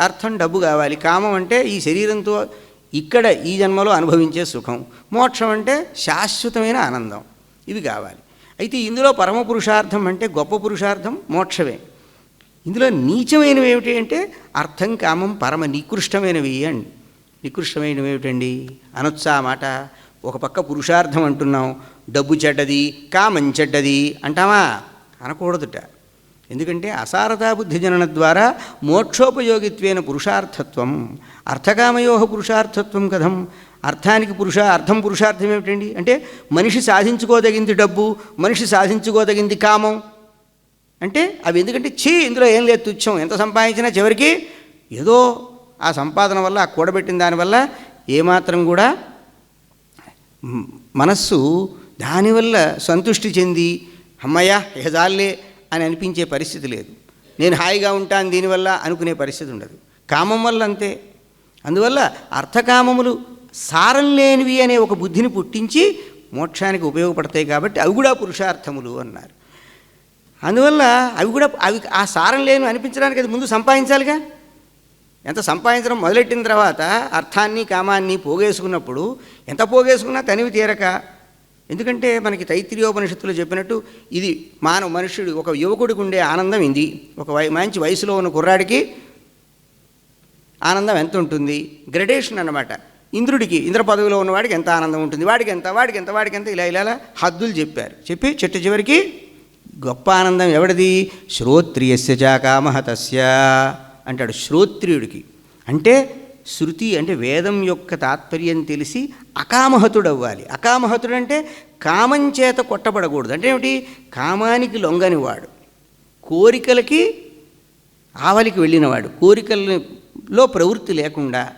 అర్థం డబ్బు కావాలి. కామం అంటే ఈ శరీరంతో ఇక్కడ ఈ జన్మలో అనుభవించే సుఖం. మోక్షం అంటే శాశ్వతమైన ఆనందం. ఇవి కావాలి. అయితే ఇందులో పరమ పురుషార్థం అంటే గొప్ప పురుషార్థం మోక్షమే. ఇందులో నీచమైనవి ఏమిటి అంటే అర్థం కామం పరమ నికృష్టమైనవి అండి. నికృష్టమైనవి ఏమిటండి? అనొచ్చా మాట? ఒక పక్క పురుషార్థం అంటున్నాం. డబ్బు చెడ్డది కామం చెడ్డది అంటామా? అనకూడదుట. ఎందుకంటే అసారతాబుద్ధి జనన ద్వారా మోక్షోపయోగిత్వేన పురుషార్థత్వం అర్థకామయో పురుషార్థత్వం కథం. అర్థానికి పురుష అర్థం పురుషార్థం ఏమిటండి? అంటే మనిషి సాధించుకోదగింది డబ్బు మనిషి సాధించుకోదగింది కామం. అంటే అవి ఎందుకంటే చీ ఇందులో ఏం లేదు తుచ్చం. ఎంత సంపాదించినా చివరికి ఏదో ఆ సంపాదన వల్ల ఆ కూడబెట్టిన దానివల్ల ఏమాత్రం కూడా మనస్సు దానివల్ల సంతృష్టి చెంది అమ్మయ్యా ఏ జాలే అని అనిపించే పరిస్థితి లేదు. నేను హాయిగా ఉంటాను దీనివల్ల అనుకునే పరిస్థితి ఉండదు. కామం వల్ల అంతే. అందువల్ల అర్థకామములు సారం లేనివి అనే ఒక బుద్ధిని పుట్టించి మోక్షానికి ఉపయోగపడతాయి కాబట్టి అవి కూడా పురుషార్థములు అన్నారు. అందువల్ల అవి కూడా అవి ఆ సారం లేని అనిపించడానికి అది ముందు సంపాదించాలిగా? ఎంత సంపాదించడం మొదలెట్టిన తర్వాత అర్థాన్ని కామాన్ని పోగేసుకున్నప్పుడు ఎంత పోగేసుకున్నా తనివి తీరక ఎందుకంటే మనకి తైత్రీయోపనిషత్తులో చెప్పినట్టు ఇది మానవ మనుషుడు ఒక యువకుడికి ఉండే ఆనందం ఇది. ఒక వై మంచి వయసులో ఉన్న కుర్రాడికి ఆనందం ఎంత ఉంటుంది? గ్రడేషన్ అన్నమాట. ఇంద్రుడికి ఇంద్ర పదవిలో ఉన్నవాడికి ఎంత ఆనందం ఉంటుంది? వాడికి ఎంత వాడికి ఎంత వాడికి ఎంత? ఇలా ఇలా హద్దులు చెప్పారు. చెప్పి చెట్టు చివరికి గొప్ప ఆనందం ఎవడిది? శ్రోత్రియస్య చాకామహ తస్య అంటాడు శ్రోత్రియుడికి. అంటే శృతి అంటే వేదం యొక్క తాత్పర్యం తెలిసి అకామహతుడు అవ్వాలి అకామహతుడు అంటే కామం చేత కొట్టబడకూడదు. అంటే ఏమిటి? కామానికి లొంగనివాడు. కోరికలకి ఆవలికి వెళ్ళినవాడు. కోరికలలో ప్రవృత్తి లేకుండా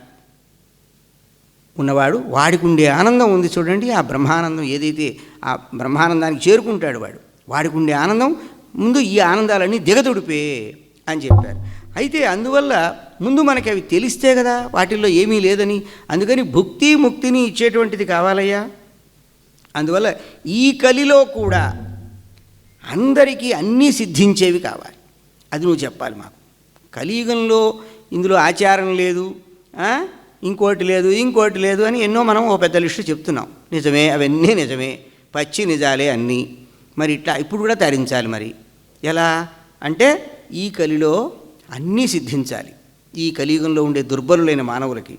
ఉన్నవాడు. వాడికి ఉండే ఆనందం ఉంది చూడండి. ఆ బ్రహ్మానందం ఏదైతే ఆ బ్రహ్మానందానికి చేరుకుంటాడు వాడు. వాడికి ఉండే ఆనందం. ముందు ఈ ఆనందాలన్నీ దిగదుడిపే. అని చెప్పారు. అయితే అందువల్ల ముందు మనకి అవి తెలిస్తే కదా వాటిల్లో ఏమీ లేదని. అందుకని భుక్తి ముక్తిని ఇచ్చేటువంటిది కావాలయ్యా. అందువల్ల ఈ కలిలో కూడా అందరికీ అన్నీ సిద్ధించేవి కావాలి. అది నువ్వు చెప్పాలి మాకు. కలియుగంలో ఇందులో ఆచారం లేదు ఇంకోటి లేదు ఇంకోటి లేదు అని ఎన్నో మనం ఓ పెద్ద లిస్టు చెప్తున్నాం. నిజమే అవన్నీ నిజమే పచ్చి నిజాలే అన్నీ. మరి ఇట్లా ఇప్పుడు కూడా తరించాలి మరి. ఎలా? అంటే ఈ కలిలో అన్నీ సిద్ధించాలి. ఈ కలియుగంలో ఉండే దుర్బలులైన మానవులకి.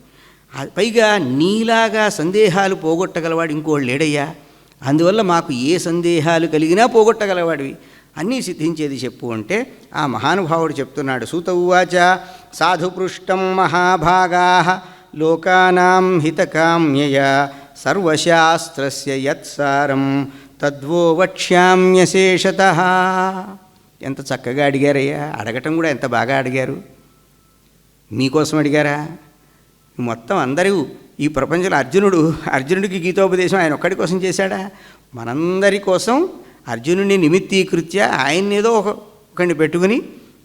పైగా నీలాగా సందేహాలు పోగొట్టగలవాడు ఇంకోళ్ళు లేడయ్యా? అందువల్ల మాకు ఏ సందేహాలు కలిగినా పోగొట్టగలవాడివి. అన్నీ సిద్ధించేది చెప్పు అంటే ఆ మహానుభావుడు చెప్తున్నాడు సూత ఉవాచ సాధుపృష్టం మహాభాగా లోకానాం హితకామ్యయ సర్వశాస్త్రస్య యత్సారం తద్వో వక్ష్యామ్యశేషత. ఎంత చక్కగా అడిగారయ్యా? అడగటం కూడా ఎంత బాగా అడిగారు? మీకోసం అడిగారా? మొత్తం అందరూ ఈ ప్రపంచంలో అర్జునుడు అర్జునుడికి గీతోపదేశం ఆయన ఒక్కడి కోసం చేశాడా? మనందరి కోసం అర్జునుడిని నిమిత్తీకృత్య ఆయన్ని ఏదో ఒక ఒకడిని పెట్టుకుని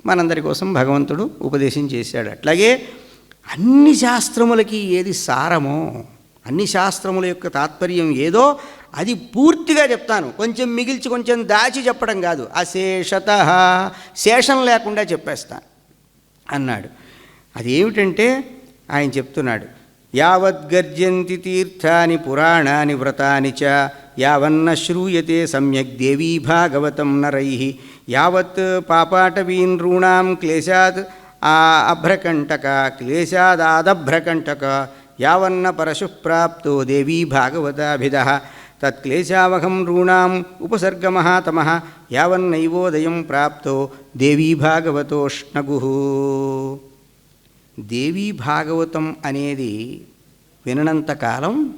మనందరి కోసం భగవంతుడు ఉపదేశం చేశాడు. అట్లాగే అన్ని శాస్త్రములకి ఏది సారమో అన్ని శాస్త్రముల యొక్క తాత్పర్యం ఏదో అది పూర్తిగా చెప్తాను. కొంచెం మిగిల్చి కొంచెం దాచి చెప్పడం కాదు. అశేషత శేషం లేకుండా చెప్పేస్తాను అన్నాడు. అదేమిటంటే ఆయన చెప్తున్నాడు. యావద్గర్జంతి తీర్థాని పురాణాని వ్రతాని చ యావన్న శ్రూయతే సమ్యక్ దేవీ భాగవతం నరై. యావత్ పాపాటవీన్ నృణాం క్లేశాద్ ఆ అభ్రకంటక క్లేశాదాదభ్రకంటక యావన్న పరశుప్రాప్తో దేవీ భాగవతాభిద తత్క్లేశావహం నృణాం ఉపసర్గమహాతమ. యావన్నైవోదయం ప్రాప్తో దేవీ భాగవతోష్ణగు. దేవీ భాగవతం అనేది విననంతకాలం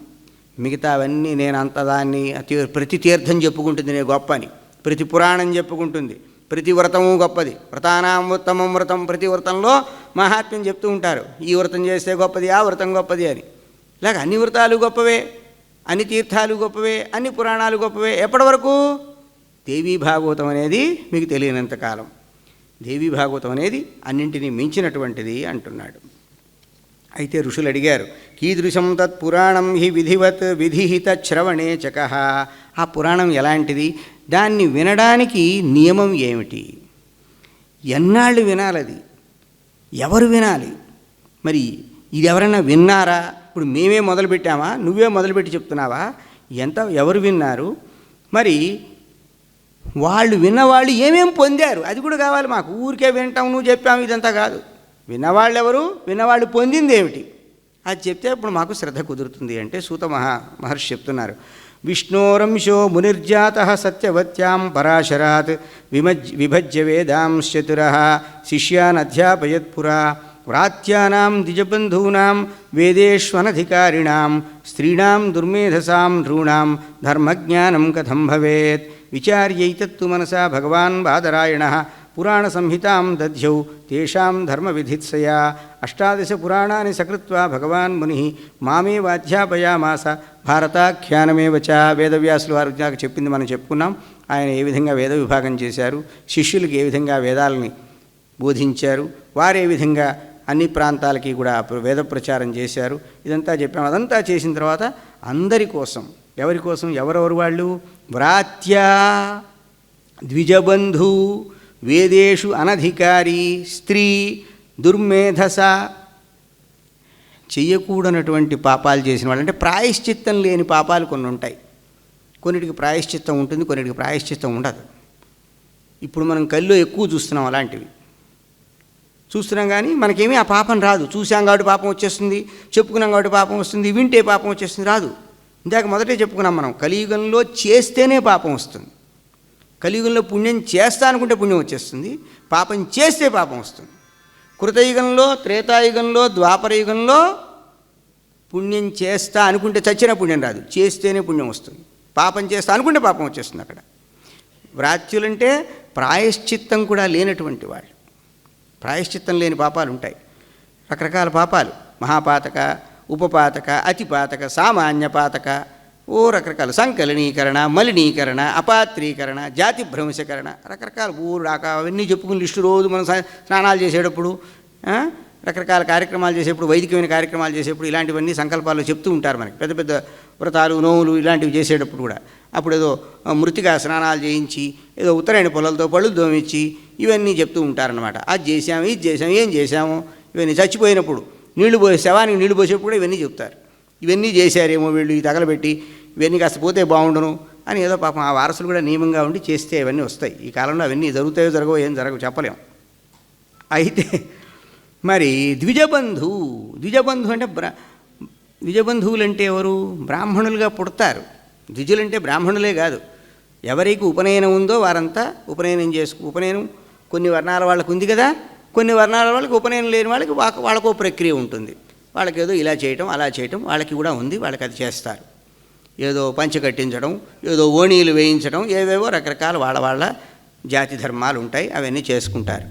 మిగతావన్నీ నేను అంతదాన్ని అతి ప్రతి తీర్థం చెప్పుకుంటుంది నేను గొప్ప అని ప్రతి పురాణం చెప్పుకుంటుంది. ప్రతి వ్రతము గొప్పది. వ్రతానాం ఉత్తమం వ్రతం ప్రతి వ్రతంలో మహాత్మ్యం చెప్తూ ఉంటారు. ఈ వ్రతం చేస్తే గొప్పది ఆ వ్రతం గొప్పది అని. ఇలాగ అన్ని వ్రతాలు గొప్పవే అన్ని తీర్థాలు గొప్పవే అన్ని పురాణాలు గొప్పవే. ఎప్పటి వరకు? దేవీ భాగవతం అనేది మీకు తెలియనంత కాలం. దేవీ భాగవతం అనేది అన్నింటినీ మించినటువంటిది అంటున్నాడు. అయితే ఋషులు అడిగారు కీదృశం తత్ పురాణం హి విధివత్ విధిహిత శ్రవణే చక. ఆ పురాణం ఎలాంటిది? దాన్ని వినడానికి నియమం ఏమిటి? ఎన్నాళ్ళు వినాలది? ఎవరు వినాలి? మరి ఇది ఎవరైనా విన్నారా? ఇప్పుడు మేమే మొదలుపెట్టామా? నువ్వే మొదలుపెట్టి చెప్తున్నావా? ఎంత ఎవరు విన్నారు? మరి వాళ్ళు విన్నవాళ్ళు ఏమేమి పొందారు? అది కూడా కావాలి మాకు. ఊరికే వింటాం నువ్వు చెప్పాము ఇదంతా కాదు. విన్నవాళ్ళు ఎవరు విన్నవాళ్ళు పొందింది ఏమిటి? అది చెప్తే ఇప్పుడు మాకు శ్రద్ధ కుదురుతుంది అంటే సూత మహా మహర్షి చెప్తున్నారు. విష్ణోరంశో మునిర్జాత సత్యవత్యాం పరాశరాత్ విమజ్ విభజ్య వేదాంశ్చతుర శిష్యాన్ అధ్యాపయత్పురా వ్రాత్యానాం ద్విజబంధూనాం వేదేష్వనధికారిణాం స్త్రీణాం దుర్మేధసాం నృణాం ధర్మజ్ఞానం కథం భవేత్. విచార్యైతత్తు మనసా భగవాన్ బాదరాయణ పురాణ సంహితాం దధ్యౌ తేషాం ధర్మవిధిత్సయా. అష్టాదశ పురాణాన్ని సకృత్వా భగవాన్ ముని మామే వాధ్యాపయామాస భారతాఖ్యానమేవ చ. వేదవ్యాసులు వారు నాకు చెప్పింది మనం చెప్పుకున్నాం. ఆయన ఏ విధంగా వేద విభాగం చేశారు శిష్యులకు ఏ విధంగా వేదాలని బోధించారు వారు ఏ విధంగా అన్ని ప్రాంతాలకి కూడా వేద ప్రచారం చేశారు ఇదంతా చెప్పాము అదంతా చేసిన తర్వాత అందరి కోసం ఎవరి కోసం? ఎవరెవరు వాళ్ళు? వ్రాత్యా ద్విజబంధు వేదేషు అనధికారి స్త్రీ దుర్మేధస. చెయ్యకూడనటువంటి పాపాలు చేసిన వాళ్ళు అంటే ప్రాయశ్చిత్తం లేని పాపాలు కొన్ని ఉంటాయి. కొన్నిటికి ప్రాయశ్చిత్తం ఉంటుంది కొన్నిటికి ప్రాయశ్చిత్తం ఉండదు. ఇప్పుడు మనం కళ్ళు ఎక్కువ చూస్తున్నాం అలాంటివి. చూస్తున్నాం కానీ మనకేమీ ఆ పాపం రాదు. చూసాం కాబట్టి పాపం వచ్చేస్తుంది చెప్పుకున్నాం కాబట్టి పాపం వస్తుంది వింటే పాపం వచ్చేస్తుంది రాదు. ఇందాక మొదటే చెప్పుకున్నాం మనం కలియుగంలో చేస్తేనే పాపం వస్తుంది. కలియుగంలో పుణ్యం చేస్తా అనుకుంటే పుణ్యం వచ్చేస్తుంది పాపం చేస్తే పాపం వస్తుంది. కృతయుగంలో త్రేతాయుగంలో ద్వాపరయుగంలో పుణ్యం చేస్తా అనుకుంటే చచ్చిన పుణ్యం రాదు చేస్తేనే పుణ్యం వస్తుంది. పాపం చేస్తా అనుకుంటే పాపం వచ్చేస్తుంది అక్కడ. వ్రాత్యులంటే ప్రాయశ్చిత్తం కూడా లేనటువంటి వాళ్ళు. ప్రాయశ్చిత్తం లేని పాపాలు ఉంటాయి. రకరకాల పాపాలు. మహాపాతక ఉపపాతక అతిపాతక సామాన్య పాతక ఓ రకరకాల సంకలనీకరణ మలినీకరణ అపాత్రీకరణ జాతి భ్రంశకరణ రకరకాల ఊరు రాక అవన్నీ చెప్పుకుని లిస్టు రోజు మనం స్నానాలు చేసేటప్పుడు రకరకాల కార్యక్రమాలు చేసేప్పుడు వైదికమైన కార్యక్రమాలు చేసేప్పుడు ఇలాంటివన్నీ సంకల్పాలు చెప్తూ ఉంటారు మనకి. పెద్ద పెద్ద వ్రతాలు నోములు ఇలాంటివి చేసేటప్పుడు కూడా. అప్పుడు ఏదో మృతిగా స్నానాలు చేయించి ఏదో ఉత్తరాయణ పొలాలతో పళ్ళు దోమించి ఇవన్నీ చెప్తూ ఉంటారనమాట అది చేసాము ఇది చేసాము ఏం చేసాము ఇవన్నీ చచ్చిపోయినప్పుడు నీళ్ళు పోసే శవానికి నీళ్ళు పోసేప్పుడు ఇవన్నీ చెప్తారు. ఇవన్నీ చేశారేమో వీళ్ళు ఈ తగలబెట్టి ఇవన్నీ కాస్త పోతే బాగుండును అని ఏదో పాపం ఆ వారసులు కూడా నియమంగా ఉండి చేస్తే ఇవన్నీ వస్తాయి. ఈ కాలంలో అవన్నీ జరుగుతాయో జరగవో ఏం జరగవు చెప్పలేం. అయితే మరి ద్విజబంధు ద్విజబంధు అంటే బ్రా ద్విజబంధువులు అంటే ఎవరు? బ్రాహ్మణులుగా పుడతారు. ద్విజులంటే బ్రాహ్మణులే కాదు. ఎవరికి ఉపనయనం ఉందో వారంతా ఉపనయనం చేసుకు ఉపనయనం కొన్ని వర్ణాల వాళ్ళకు ఉంది కదా కొన్ని వర్ణాల వాళ్ళకి ఉపనయనం లేని వాళ్ళకి వా- వాళ్ళకో ప్రక్రియ ఉంటుంది. వాళ్ళకేదో ఇలా చేయటం అలా చేయటం వాళ్ళకి కూడా ఉంది వాళ్ళకి అది చేస్తారు. ఏదో పంచ కట్టించడం ఏదో ఓణీలు వేయించడం ఏవేవో రకరకాల వాళ్ళ వాళ్ళ జాతి ధర్మాలు ఉంటాయి అవన్నీ చేసుకుంటారు.